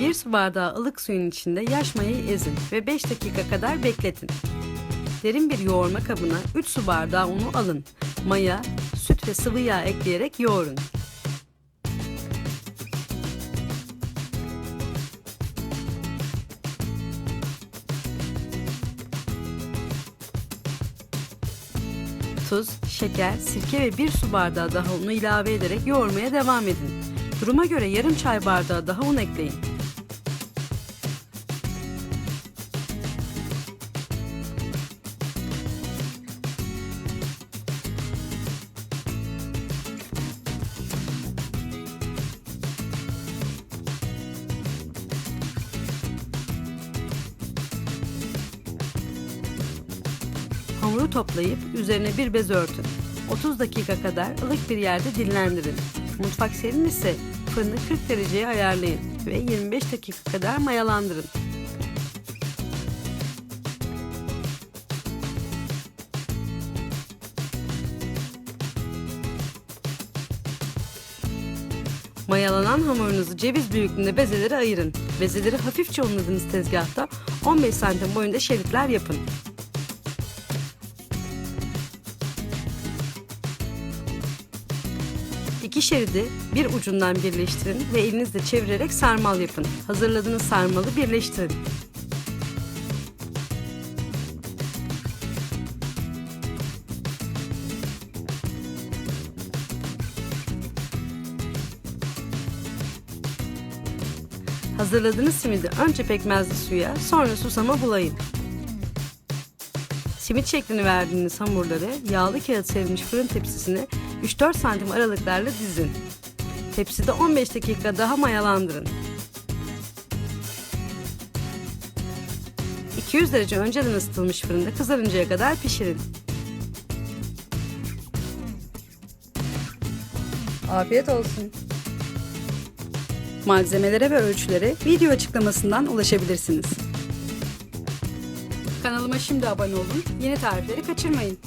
1 su bardağı ılık suyun içinde yaş mayayı ezin ve 5 dakika kadar bekletin. Derin bir yoğurma kabına 3 su bardağı unu alın. Maya, süt ve sıvı yağ ekleyerek yoğurun. Tuz, şeker, sirke ve 1 su bardağı daha unu ilave ederek yoğurmaya devam edin. Duruma göre yarım çay bardağı daha un ekleyin. Hamuru toplayıp üzerine bir bez örtün. 30 dakika kadar ılık bir yerde dinlendirin. Mutfak serin ise fırını 40 dereceye ayarlayın ve 25 dakika kadar mayalandırın. Mayalanan hamurunuzu ceviz büyüklüğünde bezelere ayırın. Bezeleri hafifçe unladığınız tezgahta 15 santim boyunda şeritler yapın. İki şeridi bir ucundan birleştirin ve elinizle çevirerek sarmal yapın. Hazırladığınız sarmalı birleştirin. Hazırladığınız simidi önce pekmezli suya, sonra susama bulayın. Simit şeklini verdiğiniz hamurları yağlı kağıt serilmiş fırın tepsisine 3-4 santim aralıklarla dizin. Tepside 15 dakika daha mayalandırın. 200 derece önceden ısıtılmış fırında kızarıncaya kadar pişirin. Afiyet olsun. Malzemelere ve ölçülere video açıklamasından ulaşabilirsiniz. Kanalıma şimdi abone olun, yeni tarifleri kaçırmayın.